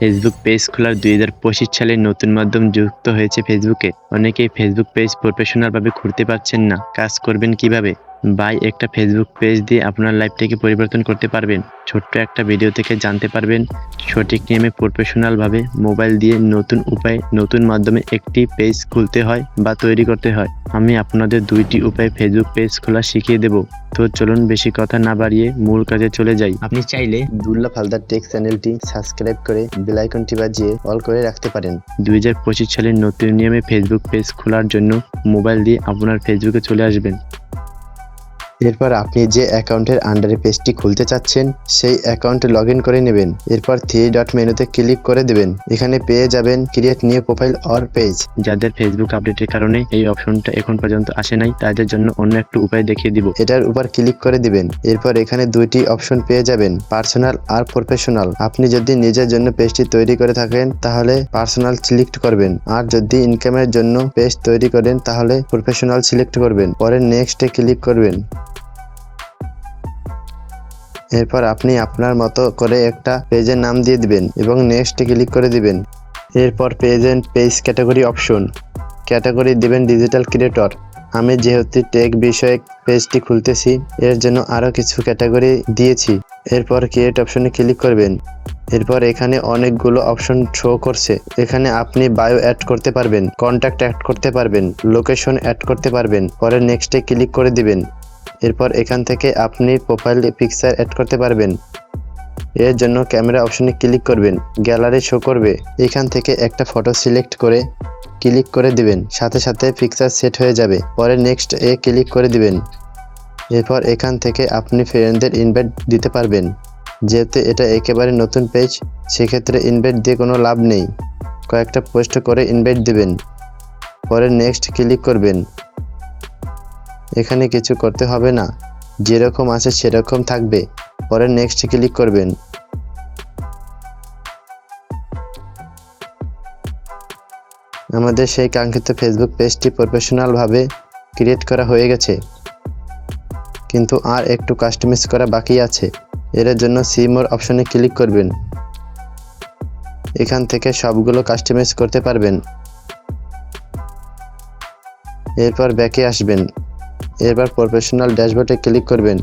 Facebook page খোলার দুই হাজার পঁচিশ সালে নতুন মাধ্যম যুক্ত হয়েছে ফেসবুকে। অনেকেই ফেসবুক পেজ প্রফেশনাল ভাবে খুলতে পারছেন না। কাজ করবেন কীভাবে? বাই একটা ফেসবুক পেজ দিয়ে আপনার লাইফটাকে পরিবর্তন করতে পারবেন। ছোট্ট একটা ভিডিও থেকে জানতে পারবেন সঠিক নিয়মে প্রফেশনালভাবে মোবাইল দিয়ে নতুন উপায়ে নতুন মাধ্যমে একটি পেজ খুলতে হয় বা তৈরি করতে হয়। আমি আপনাদের দুইটি উপায়ে ফেসবুক পেজ খোলা শিখিয়ে দেব। তো চলুন বেশি কথা না বাড়িয়ে মূল কাজে চলে যাই। আপনি চাইলে দুল্লা ফালদার টেক চ্যানেলটি সাবস্ক্রাইব করে বেল আইকনটি বাজিয়ে অল করে রাখতে পারেন। দুই হাজার পঁচিশ সালের নতুন নিয়মে ফেসবুক পেজ খোলার জন্য মোবাইল দিয়ে আপনার ফেসবুকে চলে আসবেন। এরপর আপনি যে অ্যাকাউন্টের আন্ডারে পেজটি খুলতে চাচ্ছেন সেই অ্যাকাউন্টে লগ ইন করে নেবেন। এরপর থ্রি ডট মেনুতে ক্লিক করে দেবেন। এখানে পেয়ে যাবেন create new profile or page যাদের ফেসবুক আপডেটের কারণে এই অপশনটা এখন পর্যন্ত আসে নাই তাদের জন্য অন্য একটু উপায় দেখিয়ে দিব। এটার উপর ক্লিক করে দিবেন। এরপর এখানে দুইটি অপশন পেয়ে যাবেন পার্সোনাল আর প্রফেশনাল আপনি যদি নিজের জন্য পেজটি তৈরি করে থাকেন তাহলে পার্সোনাল সিলেক্ট করবেন। আর যদি ইনকামের জন্য পেজ তৈরি করেন তাহলে প্রফেশনাল সিলেক্ট করবেন। পরে নেক্সটে ক্লিক করবেন। এরপর আপনি আপনার মতো করে একটা পেজের নাম দিয়ে দিবেন এবং নেক্সটে ক্লিক করে দিবেন। এরপর page and page category option category দিবেন ডিজিটাল ক্রিয়েটর আমি যেহেতু টেক বিষয়ক পেজটি খুলতেছি, এর জন্য আরও কিছু ক্যাটাগরি দিয়েছি। এরপর ক্রিয়েট অপশনে ক্লিক করবেন। এরপর এখানে অনেকগুলো অপশন শো করছে। এখানে আপনি বায়ো অ্যাড করতে পারবেন কন্ট্যাক্ট অ্যাড করতে পারবেন লোকেশন অ্যাড করতে পারবেন। পরে নেক্সটে ক্লিক করে দিবেন। এরপর এখান থেকে আপনি প্রোফাইল পিকচার অ্যাড করতে পারবেন। এর জন্য ক্যামেরা অপশনে ক্লিক করবেন গ্যালারি শো করবে। এখান থেকে একটা ফটো সিলেক্ট করে ক্লিক করে দিবেন, সাথে সাথে পিকচার সেট হয়ে যাবে। পরে নেক্সট এ ক্লিক করে দিবেন। এরপর এখান থেকে আপনি ফ্রেন্ডদের ইনভাইট দিতে পারবেন। যেহেতু এটা একেবারে নতুন পেজ সেক্ষেত্রে ইনভাইট দিয়ে কোনো লাভ নেই। কয়েকটা পোস্ট করে ইনভাইট দিবেন। পরে নেক্সট ক্লিক করবেন। এখানে কিছু করতে হবে না। যেরকম আছে সেরকম থাকবে। পরে নেক্সট ক্লিক করবেন। আমাদের সেই কাঙ্ক্ষিত ফেসবুক পেজটি প্রফেশনালভাবে ক্রিয়েট করা হয়ে গেছে। কিন্তু আর একটু কাস্টমাইজ করা বাকি আছে। এর জন্য সিমোর অপশনে ক্লিক করবেন। এখান থেকে সবগুলো কাস্টমাইজ করতে পারবেন। এরপর ব্যাকে আসবেন। এরপর প্রফেশনাল ড্যাশবোর্ডে ক্লিক করবেন।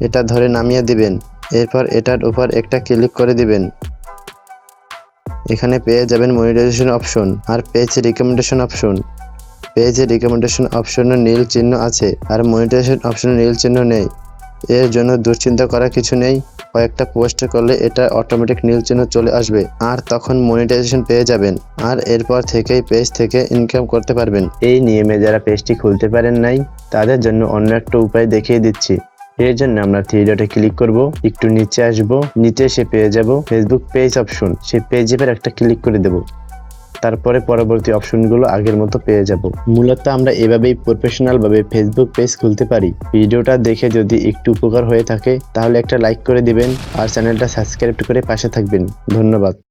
এটা ধরে নামিয়ে দিবেন। এরপর এটার উপর একটা ক্লিক করে দিবেন। এখানে পেয়ে যাবেন মনিটাইজেশন অপশন আর page recommendation option page recommendation অপশনে নীল চিহ্ন আছে আর মনিটাইজেশন অপশনে নীল চিহ্ন নেই। এর জন্য দুশ্চিন্তা করার কিছু নেই। কয়েকটা পোস্ট করলে এটা অটোমেটিক নীল চিহ্ন চলে আসবে, আর তখন মনিটাইজেশন পেয়ে যাবেন, আর এরপর থেকেই পেজ থেকে ইনকাম করতে পারবেন। এই নিয়মে যারা পেজটি খুলতে পারেন নাই, তাদের জন্য অন্য একটা উপায় দেখিয়ে দিচ্ছি। এর জন্য আমরা থ্রি ডটে ক্লিক করব, একটু নিচে আসব, নিচে এসে পেয়ে যাব ফেসবুক পেজ অপশন সেই পেজে একটা ক্লিক করে দেব। তারপরে পরবর্তী অপশনগুলো আগের মতো পেয়ে যাব। মূলত আমরা এভাবেই প্রফেশনাল ভাবে ফেসবুক পেজ খুলতে পারি। ভিডিওটা দেখে যদি একটু উপকার হয়ে থাকে, তাহলে একটা লাইক করে দিবেন আর চ্যানেলটা সাবস্ক্রাইব করে পাশে থাকবেন। ধন্যবাদ।